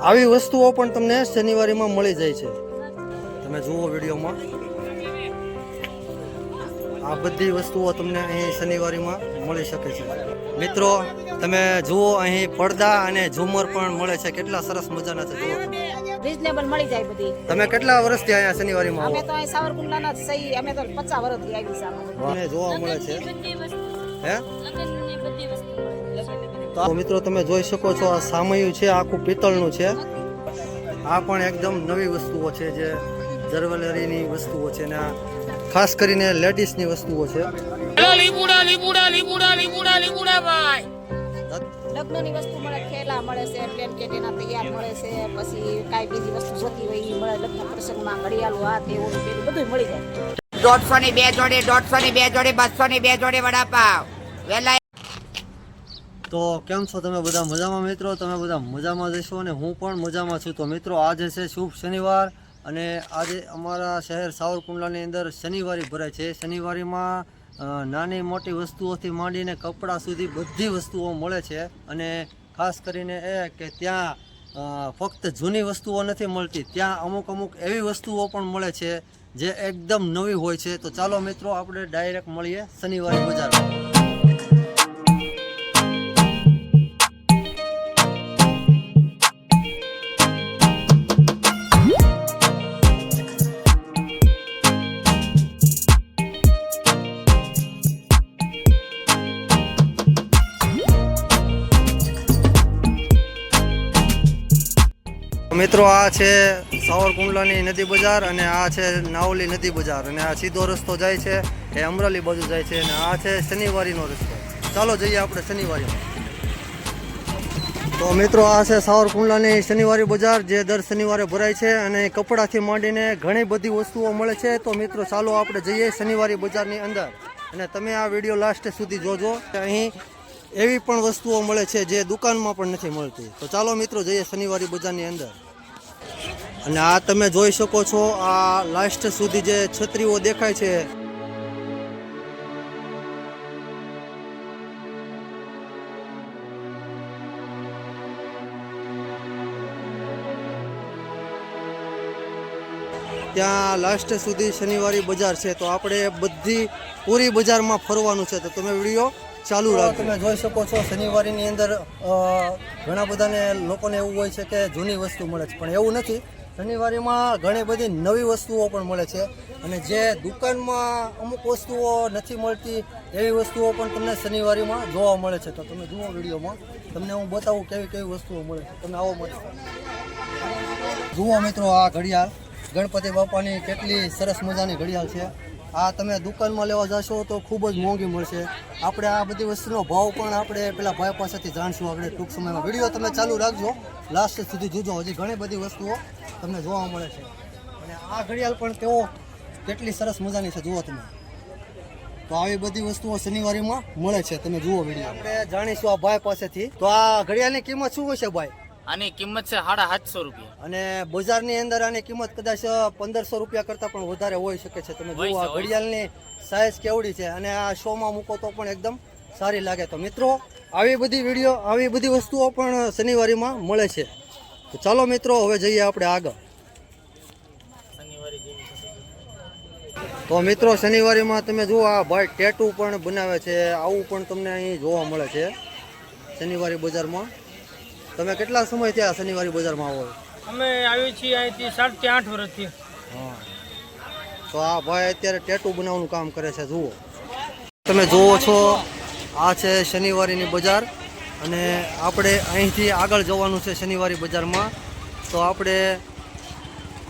આવી વસ્તુઓ પણ તમને શનિવારીમાં મળી જાય છે. તમે જુઓ વિડીયોમાં. આ બધી વસ્તુઓ તમને અહીં શનિવારીમાં મળી શકે છે. મિત્રો તમે જુઓ અહીં પડદા અને ઝુમર પણ મળે છે. કેટલા સરસ મજાના છે જુઓ. તમે. રીઝનેબલ મળી જાય બધી. તમે કેટલા વર્ષથી અહીંયા શનિવારીમાં અમે તો અહીં સાવરકુંડલાના જ સહી અમે તો પચાસ વર્ષથી આવી છે મને જોવા મળે છે. હે? લગ્નની બધી વસ્તુ. તો મિત્રો તમે જોઈ શકો છો આ સામયું છે આખું પિત્તળનું છે. આ પણ એકદમ નવી વસ્તુઓ છે જે જરવેલરીની વસ્તુઓ છે ને ખાસ કરીને લેડીઝની વસ્તુઓ છે. લીબુડા લીબુડા લીબુડા લીબુડા લીબુડા ભાઈ. લગ્નની વસ્તુ મળે ખેલા મળે છે પ્લેન કેટેના તૈયાર મળે છે પછી કાંઈ બીજી વસ્તુ જોતી હોય એ મળે લગ્ન પ્રસંગમાં ઘડિયાળું આ તે પેલું બધું મળી જાય. દોઢસો ની બે જોડે દોઢસો ની બે જોડે બસો ની બે જોડે વડાપાવ. વેલા તો કેમ છો તમે બધા મજામાં મિત્રો? તમે બધા મજામાં જશો અને હું પણ મજામાં છું. તો મિત્રો, આજે છે શુભ શનિવાર અને આજે અમારા શહેર સાવરકુંડલાની અંદર શનિવારી ભરાય છે. શનિવારીમાં નાની મોટી વસ્તુઓથી માંડીને કપડાં સુધી બધી વસ્તુઓ મળે છે અને ખાસ કરીને એ કે ત્યાં ફક્ત જૂની વસ્તુઓ નથી મળતી, ત્યાં અમુક અમુક એવી વસ્તુઓ પણ મળે છે જે એકદમ નવી હોય છે. તો ચાલો મિત્રો, આપણે ડાયરેક્ટ મળીએ શનિવારી બજારમાં. મિત્રો આ છે સાવરકુંડલાની નદી બજાર અને આ છે નાવલી નદી બજાર. અને આ સીધો રસ્તો જાય છે, એ અમરેલી બાજુ જાય છે અને આ છે શનિવારીનો રસ્તો. ચાલો જઈએ આપણે શનિવારીમાં. તો મિત્રો આ છે સાવરકુંડલાની શનિવારી બજાર, જે દર શનિવારે ભરાય છે અને કપડાથી માંડીને ઘણી બધી વસ્તુઓ મળે છે. તો મિત્રો ચાલો આપણે જઈએ શનિવારી બજારની અંદર. અને તમે આ વીડિયો લાસ્ટ સુધી જોજો અહીં એવી પણ વસ્તુઓ મળે છે જે દુકાનમાં પણ નથી મળતી. તો ચાલો મિત્રો જઈએ શનિવારી બજારની અંદર. અને આ તમે જોઈ શકો છો આ લાસ્ટ સુધી જે છત્રીઓ દેખાય છે. ત્યાં લાસ્ટ સુધી શનિવારી બજાર છે તો આપણે બધી પૂરી બજારમાં ફરવાનું છે. તો તમે વીડિયો ચાલુ રાખો તમે જોઈ શકો છો શનિવારીની અંદર ઘણા બધાને લોકોને એવું હોય છે કે જૂની વસ્તુ મળે છે. પણ એવું નથી. શનિવારીમાં ઘણી બધી નવી વસ્તુઓ પણ મળે છે. અને જે દુકાનમાં અમુક વસ્તુઓ નથી મળતી, એવી વસ્તુઓ પણ તમને શનિવારીમાં જોવા મળે છે. તો તમે જુઓ વિડીયોમાં. તમને હું બતાવું કેવી કેવી વસ્તુઓ મળે છે. તમે આવો મળે જુઓ મિત્રો આ ઘડિયાળ. ગણપતિ બાપાની કેટલી સરસ મજાની ઘડિયાળ છે. આ તમે દુકાનમાં લેવા જશો તો ખૂબ જ મોંઘી મળશે. આપણે આ બધી વસ્તુનો ભાવ પણ આપણે પેલા ભાઈ પાસેથી જાણશું. આપણે ટૂંક સમયમાં વીડિયો તમે ચાલુ રાખજો. લાસ્ટ સુધી જોજો. હજી ઘણી બધી વસ્તુઓ તમને જોવા મળે છે. અને આ ઘડિયાળ પણ તેઓ કેટલી સરસ મજાની છે, જુઓ તમે. તો આવી બધી વસ્તુઓ શનિવારીમાં મળે છે. તમે જુઓ વીડિયો. આપણે જાણીશું આ ભાઈ પાસેથી. તો આ ઘડિયાળની કિંમત શું હશે ભાઈ? આની કિંમત છે સાડા સાતસો રૂપિયા. અને બજારની અંદર આની કિંમત કદાચ પંદરસો રૂપિયા કરતાં પણ વધારે હોઈ શકે છે. તમે જુઓ આ ઘડિયાળની સાઇઝ કેવડી છે અને આ શોમાં મૂકો તો પણ એકદમ સારી લાગે. તો મિત્રો આવી બધી વીડિયો આવી બધી વસ્તુઓ પણ શનિવારીમાં મળે છે. તો ચાલો મિત્રો હવે જઈએ આપણે આગળ. તો મિત્રો શનિવારીમાં તમે જુઓ આ ભાઈ ટેટુ પણ બનાવે છે. આવું પણ તમને અહીં જોવા મળે છે. શનિવારી બજારમાં. તમે કેટલા સમય થયા શનિવારી બજારમાં આવો અમે આવી છીએ અહીંથી સાતથી આઠ વર્ષથી. હા. તો આ ભાઈ અત્યારે ટેટુ બનાવવાનું કામ કરે છે જુઓ. તમે જુઓ છો આ છે શનિવારીની બજાર અને આપણે અહીંથી આગળ જવાનું છે શનિવારી બજારમાં. તો આપણે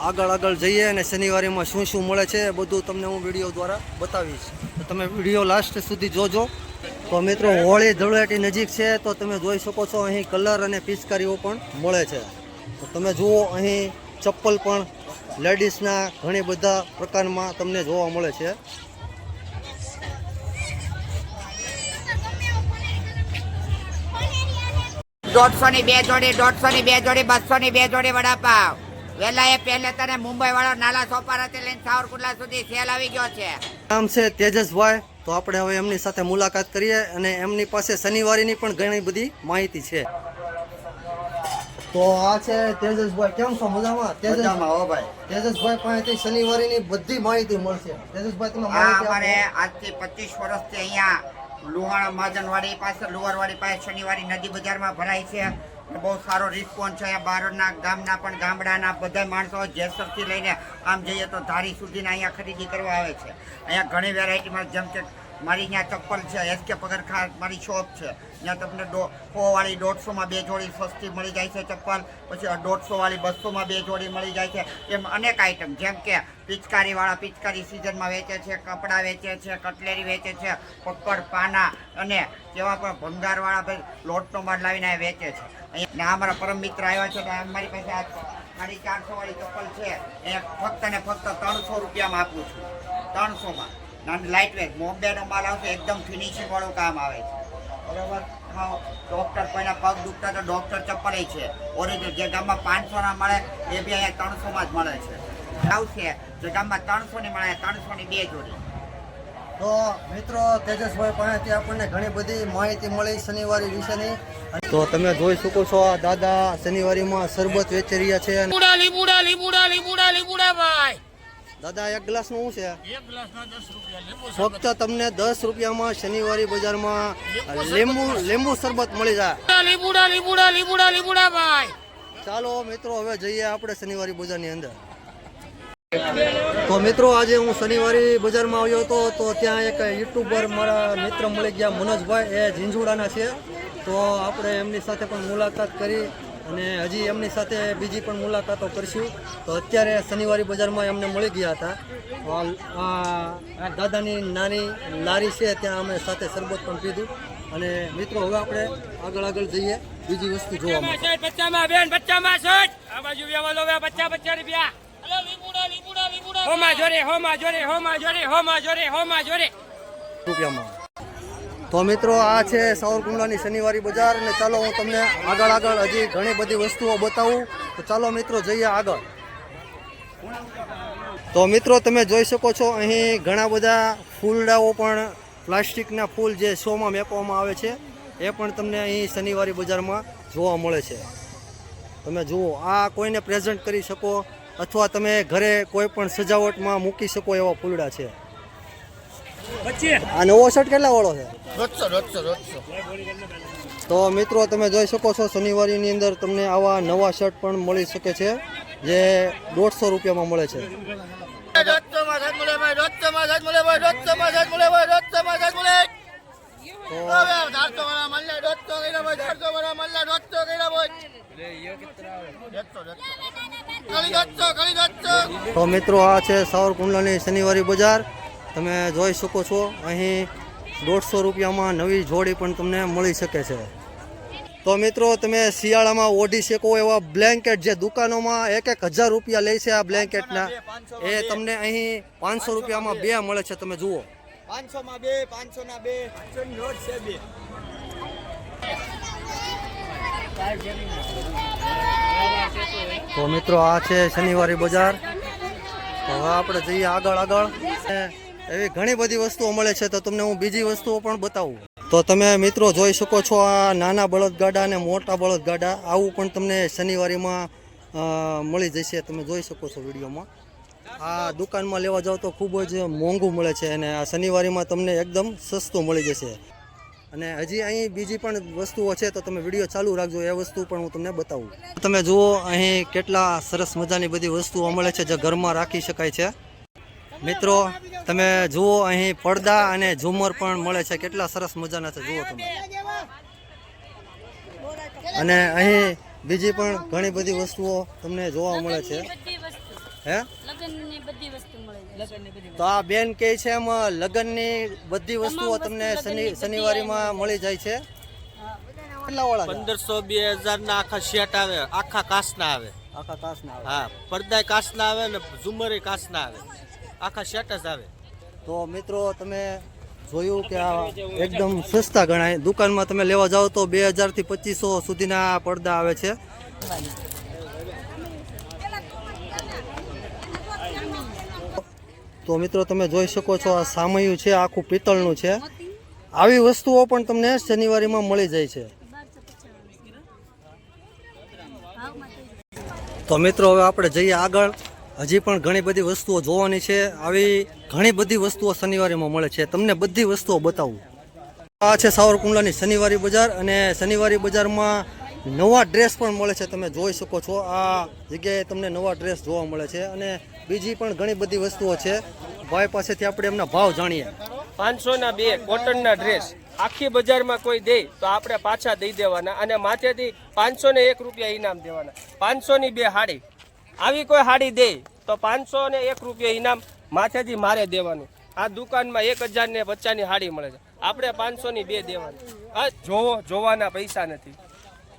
આગળ આગળ જઈએ અને શનિવારીમાં શું શું મળે છે બધું તમને હું વીડિયો દ્વારા બતાવીશ. તો તમે વીડિયો લાસ્ટ સુધી જોજો. તો મિત્રો હોળી ધૂળેટી નજીક છે તો તમે જોઈ શકો છો અહીં કલર અને પિચકારીઓ પણ મળે છે. તો તમે જુઓ અહીં ચપ્પલ પણ લેડીઝના ઘણી બધા પ્રકારમાં તમને જોવા મળે છે. દોઢસો ની બે જોડે દોઢસો ની બે જોડે બસો ની બે જોડે વડાપાવ. વેલા એ પહેલે તને મુંબઈ વાળો નાલા સોપારાથી લઈને સાવરકુંડલા સુધી સેલ આવી ગયો છે. નામ છે તેજસભાઈ. તો આપણે હવે એમની સાથે મુલાકાત કરીએ અને એમની પાસે શનિવારીની પણ ઘણી બધી માહિતી છે. તો આ છે તેજસભાઈ. કેમ છો? મજામાં? તેજસમાં હો ભાઈ. તેજસભાઈ પાસેથી શનિવારીની બધી માહિતી મળશે. તેજસભાઈ તમે અમારે આજથી પચીસ વર્ષથી અહીંયા લુહાણા મહાજનવાડી પાસે લુહારવાડી પાસે શનિવારી નદી બજારમાં ભરાય છે. બહુ સારો રિસ્પોન્સ છે. અહીંયા બહારના ગામના પણ ગામડાના બધા માણસો જેસરથી લઈને આમ જઈએ તો ધારી સુધીના અહીંયા ખરીદી કરવા આવે છે. અહીંયા ઘણી વેરાયટીમાં જેમ કે મારી ત્યાં ચપ્પલ છે એસકે પગરખા મારી શોપ છે. ત્યાં તમને સોવાળી દોઢસોમાં બે જોડી સસ્તી મળી જાય છે ચપ્પલ, પછી દોઢસો વાળી બસોમાં બે જોડી મળી જાય છે. એમ અનેક આઇટમ જેમ કે પિચકારીવાળા પિચકારી સિઝનમાં વેચે છે, કપડાં વેચે છે, કટલેરી વેચે છે પક્કડ પાના અને જેવા પણ ભંગારવાળા લોટનો માલ લાવીને વેચે છે. અહીંયા ને આ અમારા પરમ મિત્ર આવ્યા છે, તો અમારી પાસે આ સાડી ચારસો ચપ્પલ છે. એ ફક્ત ને ફક્ત ત્રણસો રૂપિયામાં આપું છું. ત્રણસોમાં. નાની લાઇટ વેટ બોમ્બેનો માલ આવશે એકદમ ફિનિશિંગ વાળું કામ આવે છે. બરાબર? હા, ડૉક્ટર કોઈના પગ દુખતા તો ડોક્ટર ચપ્પલે છે. ઓરિજિનલ જે ગામમાં પાંચસોના મળે એ બી અહીંયા ત્રણસોમાં જ મળે છે. આવશે. જે ગામમાં ત્રણસોની મળે ત્રણસોની બે જોડી. તો મિત્રો તેજસભાઈ પાસેથી આપણને ઘણી બધી માહિતી મળી શનિવારી વિશેની. તો તમે જોઈ શકો છો દાદા શનિવારીમાં શરબત વેચી રહ્યા છે લીબુડા લીબુડા લીબુડા લીબુડા ભાઈ દાદા એક ગ્લાસનું શું છે? ગ્લાસના ફક્ત તમને દસ રૂપિયામાં શનિવારી બજારમાં લીંબુ લીંબુ શરબત મળી જાય. લીંબુડા લીંબુડા લીંબુડા લીંબુડા ભાઈ. ચાલો મિત્રો હવે જઈએ આપણે શનિવારી બજારની અંદર. તો મિત્રો આજે હું શનિવારી બજારમાં આવ્યો હતો તો ત્યાં એક યુટ્યુબર મારા મિત્ર મળી ગયા મનોજભાઈ. એ ઝીંઝુડાના છે. તો આપણે એમની સાથે પણ મુલાકાત કરી. અને હજી એમની સાથે બીજી પણ મુલાકાતો કરશું. તો અત્યારે શનિવારી બજારમાં એમને મળી ગયા હતા. દાદાની નાની લારી છે ત્યાં અમે સાથે શરબત પણ પીધું. અને મિત્રો હવે આપણે આગળ આગળ જઈએ બીજી વસ્તુ જોવા માટે. પચામાં બેન બચ્ચામાં સાઠ આ બાજુ વ્યવહાર લો પચાસ પચાસ રૂપિયા. અલા લીબુડા લીબુડા લીબુડા હોમાં જોડે હોમાં જોડે હોમાં જોરે હોમાં જોડે હોમાં જોડે. રૂપિયામાં. તો મિત્રો, આ છે સાવરકુંડલાની શનિવારી બજાર અને ચાલો હું તમને આગળ આગળ હજી ઘણી બધી વસ્તુઓ બતાવું. તો ચાલો મિત્રો, જઈએ આગળ. તો મિત્રો, તમે જોઈ શકો છો, અહીં ઘણા બધા ફૂલડાઓ પણ, પ્લાસ્ટિકના ફૂલ જે શોમાં મેકવામાં આવે છે, એ પણ તમને અહીં શનિવારી બજારમાં જોવા મળે છે. તમે જુઓ, આ કોઈને પ્રેઝન્ટ કરી શકો, અથવા તમે ઘરે કોઈ પણ સજાવટમાં મૂકી શકો એવા ફૂલડા છે. આ નવો શર્ટ કેટલા વાળો છે? તો મિત્રો તમે જોઈ શકો છો શનિવારીની અંદર તમને આવા નવા શર્ટ પણ મળી શકે છે જે દોઢસો રૂપિયામાં મળે છે. તો તો મિત્રો આ છે સાવરકુંડલાની શનિવારી બજાર. તમે જોઈ શકો છો અહીં દોઢસો રૂપિયામાં નવી જોડી પણ તમને મળી શકે છે. તો મિત્રો તમે શિયાળામાં ઓઢી શકો એવા બ્લેન્કેટ જે દુકાનોમાં એક એક હજાર રૂપિયા લે છે આ બ્લેન્કેટના એ તમને અહીં પાંચસો રૂપિયામાં બે મળે છે તમે જુઓ. પાંચસોમાં બે પાંચસો બે. પાંચસો નોટ છે બે. તો મિત્રો આ છે શનિવારી બજાર. હવે આપણે જઈએ આગળ આગળ એવી ઘણી બધી વસ્તુઓ મળે છે તો તમને હું બીજી વસ્તુઓ પણ બતાવું. તો તમે મિત્રો જોઈ શકો છો આ નાના બળદગાડા અને મોટા બળદગાડા. આવું પણ તમને શનિવારીમાં મળી જશે. તમે જોઈ શકો છો વિડીયોમાં. આ દુકાનમાં લેવા જાઓ તો ખૂબ જ મોંઘું મળે છે અને આ શનિવારીમાં તમને એકદમ સસ્તું મળી જશે. અને હજી અહીં બીજી પણ વસ્તુઓ છે તો તમે વીડિયો ચાલુ રાખજો. એ વસ્તુ પણ હું તમને બતાવું. તમે જુઓ અહીં કેટલા સરસ મજાની બધી વસ્તુઓ મળે છે જે ઘરમાં રાખી શકાય છે. મિત્રો તમે જુઓ અહીં પડદા અને ઝુમર પણ મળે છે. કેટલા સરસ મજાના છે. જુઓ તમે. અને અહીં બીજી પણ ઘણી બધી વસ્તુઓ તમને જોવા મળે છે. હે? લગ્નની બધી વસ્તુ મળે છે. તો આ બેન કહે છે એમ લગ્નની બધી વસ્તુઓ તમને શનિ શનિવારીમાં મળી જાય છે. પંદરસો બે હજાર ના આખા શેટ આવે આખા કાસના આવે. આખા કાસના આવે. હા પડદાય કાસના આવે ને ઝુમરે કાચ ના આવે. આખા જ આવે. તો મિત્રો, તમે જોયું કે આ એકદમ સસ્તા ગણાય. દુકાનમાં તમે લેવા જાઓ તો બે હજારથી પચીસો સુધીના પડદા આવે છે. તો મિત્રો, તમે જોઈ શકો છો આ સામયું છે, આખું પિત્તળનું છે. આવી વસ્તુઓ પણ તમને શનિવારીમાં મળી જાય છે. તો મિત્રો, હવે આપણે જઈએ આગળ. હજી પણ ઘણી બધી વસ્તુઓ જોવાની છે. આવી ઘણી બધી વસ્તુઓ શનિવારીમાં મળે છે. તમને બધી વસ્તુઓ બતાવું. આ છે સાવરકુંડલાની શનિવારી બજાર અને શનિવારી બજારમાં નવા ડ્રેસ પણ મળે છે. તમે જોઈ શકો છો આ જગ્યાએ તમને નવા ડ્રેસ જોવા મળે છે. અને બીજી પણ ઘણી બધી વસ્તુઓ છે. ભાઈ પાસેથી આપણે એમના ભાવ જાણીએ. પાંચસો ના બે કોટનના ડ્રેસ. આખી બજારમાં કોઈ દે તો આપણે પાછા દઈ દેવાના. અને માથેથી પાંચસો ને એક રૂપિયા ઇનામ દેવાના. પાંચસો ની બે હાડી. આવી કોઈ હાડી દે તો પાંચસો ને એક રૂપિયા ઇનામ માથેથી મારે દેવાનું. આ દુકાનમાં એક હજાર ને પચાસની હાડી મળે છે. આપણે પાંચસો ની બે દેવાની. આ જોવો, જોવાના પૈસા નથી.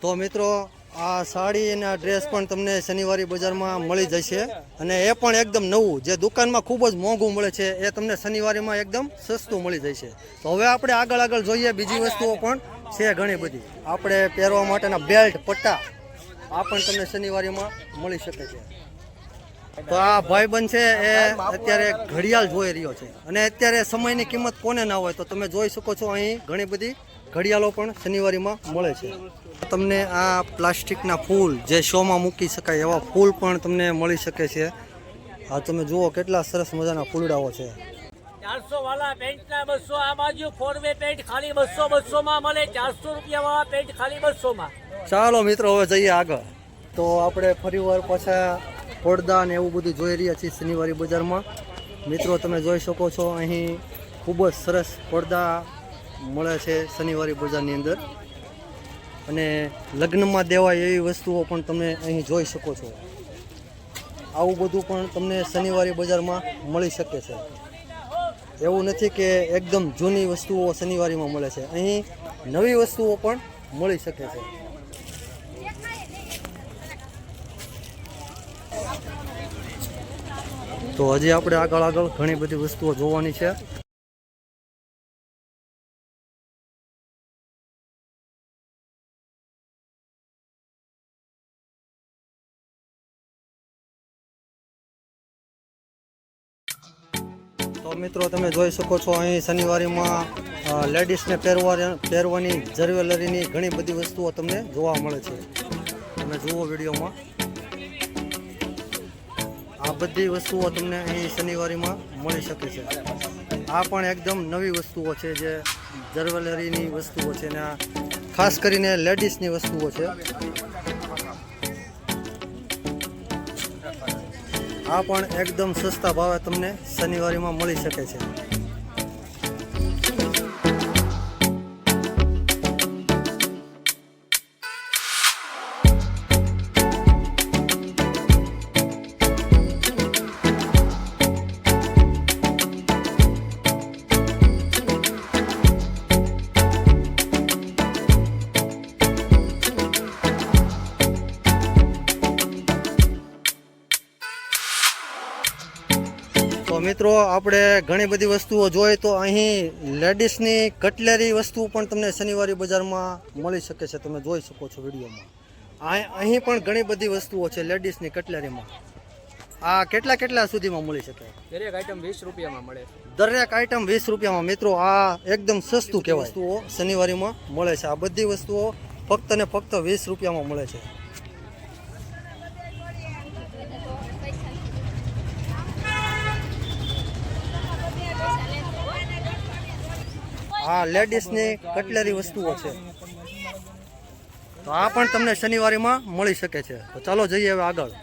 તો મિત્રો, આ સાડી અને આ ડ્રેસ પણ તમને શનિવારી બજારમાં મળી જશે. અને એ પણ એકદમ નવું, જે દુકાનમાં ખૂબ જ મોંઘું મળે છે, એ તમને શનિવારીમાં એકદમ સસ્તું મળી જશે. તો હવે આપણે આગળ આગળ જોઈએ બીજી વસ્તુઓ પણ છે ઘણી બધી. આપણે પહેરવા માટેના બેલ્ટ પટ્ટા આ પણ તમને શનિવારીમાં મળી શકે છે. તો આ ભાઈબંધ છે એ અત્યારે ઘડિયાળ જોઈ રહ્યો છે. અને અત્યારે સમયની કિંમત કોને ના હોય તો તમે જોઈ શકો છો અહીં ઘણી બધી ઘડિયાળો પણ શનિવારીમાં મળે છે. તમને આ પ્લાસ્ટિકના ફૂલ જે શોમાં મૂકી શકાય એવા ફૂલ પણ તમને મળી શકે છે. આ તમે જુઓ કેટલા સરસ મજાના ફૂલડાઓ છે. ચારસો વાળા પેન્ટ ના બસો આ બાજુ ફોર વે પેન્ટ ખાલી બસો બસો માં મળે. ચારસો રૂપિયા વાળા પેન્ટ ખાલી બસો માં ચાલો મિત્રો, હવે જઈએ આગળ. તો આપણે ફરીવાર પાછા પડદા ને એવું બધું જોઈ રહ્યા છીએ શનિવારી બજારમાં. મિત્રો, તમે જોઈ શકો છો, અહીં ખૂબ જ સરસ પડદા મળે છે શનિવારી બજારની અંદર. અને લગ્નમાં દેવાય એવી વસ્તુઓ પણ તમે અહીં જોઈ શકો છો. આવું બધું પણ તમને શનિવારી બજારમાં મળી શકે છે. એવું નથી કે એકદમ જૂની વસ્તુઓ શનિવારીમાં મળે છે. અહીં નવી વસ્તુઓ પણ મળી શકે છે. તો હજી આપણે આગળ આગળ ઘણી બધી વસ્તુઓ જોવાની છે. તો મિત્રો, તમે જોઈ શકો છો, અહીં શનિવારીમાં લેડીઝને પહેરવા પહેરવાની જ્વેલરીની ઘણી બધી વસ્તુઓ તમને જોવા મળે છે. તમે જુઓ વિડીયોમાં. આ બધી વસ્તુઓ તમને અહીં શનિવારીમાં મળી શકે છે. આ પણ એકદમ નવી વસ્તુઓ છે જે જ્વેલરીની વસ્તુઓ છે ને ખાસ કરીને લેડીઝની વસ્તુઓ છે. આ પણ એકદમ સસ્તા ભાવે તમને શનિવારીમાં મળી શકે છે. આપણે ઘણી બધી વસ્તુઓ જોઈએ તો અહીં લેડીઝની કટલેરી વસ્તુ પણ તમને શનિવારી બજારમાં મળી શકે છે. તમે જોઈ શકો છો વિડીયોમાં. આ- અહીં પણ ઘણી બધી વસ્તુઓ છે લેડીઝની કટલેરીમાં. આ કેટલા કેટલા સુધીમાં મળી શકે? દરેક આઈટમ વીસ રૂપિયામાં મળે. દરેક આઈટમ વીસ રૂપિયામાં. મિત્રો આ એકદમ સસ્તું કહેવાય. વસ્તુઓ શનિવારીમાં મળે છે. આ બધી વસ્તુઓ ફક્ત ને ફક્ત વીસ રૂપિયામાં મળે છે. આ લેડીઝની કટલેરી વસ્તુઓ છે. તો આ પણ તમને શનિવારીમાં મળી શકે છે. તો ચાલો જઈએ હવે આગળ.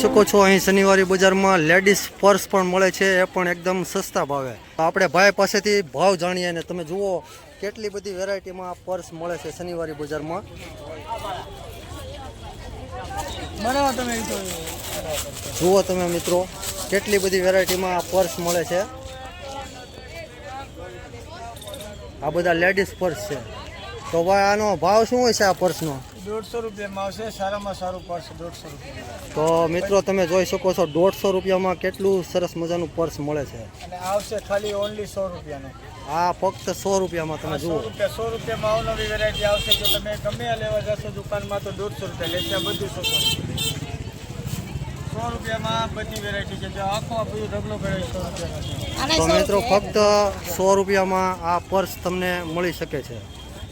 શકો છો. અહીં શનિવારી બજારમાં લેડીઝ પર્સ પણ મળે છે. એ પણ એકદમ સસ્તા ભાવે. તો આપણે ભાઈ પાસેથી ભાવ જાણીએ અને તમે જુઓ કેટલી બધી વેરાયટીમાં પર્સ મળે છે શનિવારી બજારમાં. જુઓ તમે મિત્રો કેટલી બધી વેરાયટીમાં પર્સ મળે છે. આ બધા લેડીઝ પર્સ છે. તો ભાઈ આનો ભાવ શું હોય છે આ પર્સનો? દોઢસો રૂપિયામાં આવશે સારામાં સારું પર્સ દોઢસો રૂપિયા. તો મિત્રો તમે જોઈ શકો છો દોઢસો રૂપિયામાં કેટલું સરસ મજાનું પર્સ મળે છે. અને આવશે ખાલી ઓનલી સો રૂપિયાનું. આ ફક્ત સો રૂપિયામાં તમે જુઓ. સો રૂપિયામાં અવનવી વેરાયટી આવશે જો તમે ગમે લેવા જશો દુકાનમાં તો દોઢસો રૂપિયા લેશે બધું સો સો રૂપિયામાં બધી વેરાયટી છે જો આખો આ બધું ઢગલો કરે સો રૂપિયામાં તો મિત્રો ફક્ત સો રૂપિયામાં આ પર્સ તમને મળી શકે છે.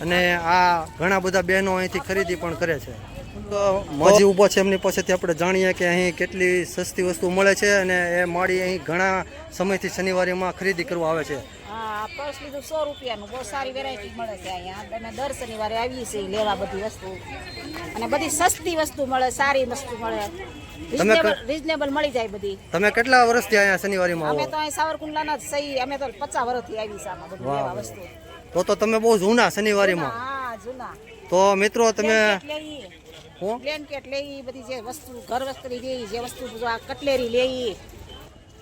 અને આ ઘણા બધા બહેનો અહીંથી ખરીદી પણ કરે છે. તો માજી ઊભો છે એમની પાસેથી આપણે જાણીએ કે અહીં કેટલી સસ્તી વસ્તુ મળે છે અને એ માળી અહીં ઘણા સમયથી શનિવારીમાં ખરીદી કરવા આવે છે. હા આ પર્સ લીધું સો રૂપિયાનું. બહુ સારી વેરાયટી મળે છે અહીંયા. અને દર શનિવારે આવીએ છીએ લેવા બધી વસ્તુ. અને બધી સસ્તી વસ્તુ મળે સારી વસ્તુ મળે. રીઝનેબલ રીઝનેબલ મળી જાય બધી. તમે કેટલા વર્ષથી અહીંયા શનિવારીમાં અમે તો અહીં સાવરકુંડલાના જ સહી. અમે તો પચાસ વર્ષથી આવી છે આમાં બધું લેવા વસ્તુ. તો તો તમે બહુ જૂના શનિવારીમાં. હા જૂના. તો મિત્રો તમે બ્લેન્કેટ લેવી બધી જે વસ્તુ ઘર વસ્ત્રી લેઈ જે વસ્તુ આ કટલેરી લેઈ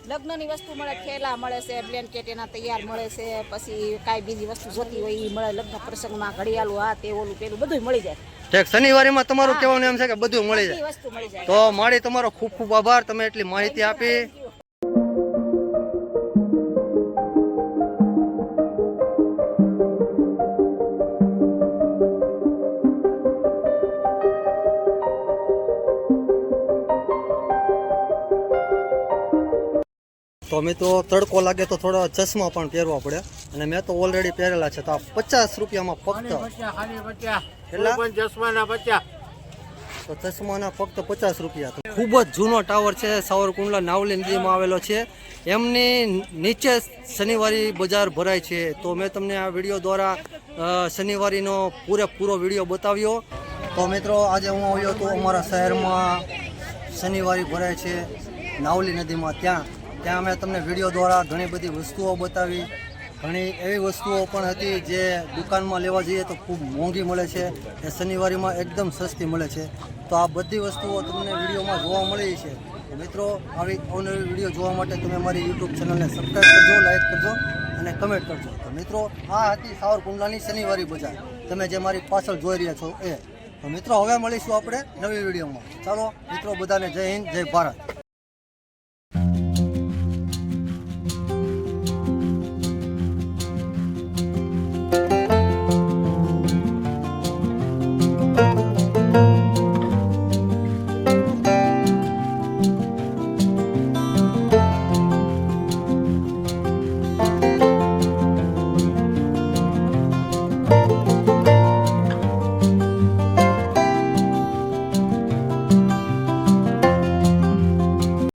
લગ્નની વસ્તુ મળે થેલા મળે છે બ્લેન્કેટ એના તૈયાર મળે છે પછી કાંઈ બીજી વસ્તુ જોતી હોય એ મળે લગ્ન પ્રસંગમાં ઘડિયાળું આ તે ઓલું પેલું બધું મળી જાય. ઠીક શનિવારીમાં તમારું કહેવાનું એમ છે કે બધું મળી જાય. મળી તો મારી તમારો ખૂબ ખૂબ આભાર તમે એટલી માહિતી આપી. તો અમે તો તડકો લાગે તો થોડા ચશ્મા પણ પહેરવા પડે. અને મેં તો ઓલરેડી પહેરેલા છે તો આ પચાસ રૂપિયામાં ફક્ત. ચશ્માના પચાસ તો ચશ્માના ફક્ત પચાસ રૂપિયા ખૂબ જ જૂનો ટાવર છે સાવરકુંડલા નાવલી નદીમાં આવેલો છે. એમની નીચે શનિવારી બજાર ભરાય છે. તો મેં તમને આ વીડિયો દ્વારા શનિવારીનો પૂરેપૂરો વીડિયો બતાવ્યો. તો મિત્રો આજે હું આવ્યો હતો અમારા શહેરમાં શનિવારી ભરાય છે નાવલી નદીમાં ત્યાં. ત્યાં અમે તમને વીડિયો દ્વારા ઘણી બધી વસ્તુઓ બતાવી. ઘણી એવી વસ્તુઓ પણ હતી જે દુકાનમાં લેવા જઈએ તો ખૂબ મોંઘી મળે છે. એ શનિવારીમાં એકદમ સસ્તી મળે છે. તો આ બધી વસ્તુઓ તમને વિડીયોમાં જોવા મળી છે. મિત્રો, આવી અવનવી વીડિયો જોવા માટે તમે મારી યુટ્યુબ ચેનલને સબસ્ક્રાઈબ કરજો લાઈક કરજો અને કમેન્ટ કરજો. તો મિત્રો, આ હતી સાવરકુંડલાની શનિવારી બજાર. તમે જે મારી પાછળ જોઈ રહ્યા છો એ. તો મિત્રો, હવે મળીશું આપણે નવી વિડીયોમાં. ચાલો, મિત્રો બધાને જય હિન્દ, જય ભારત.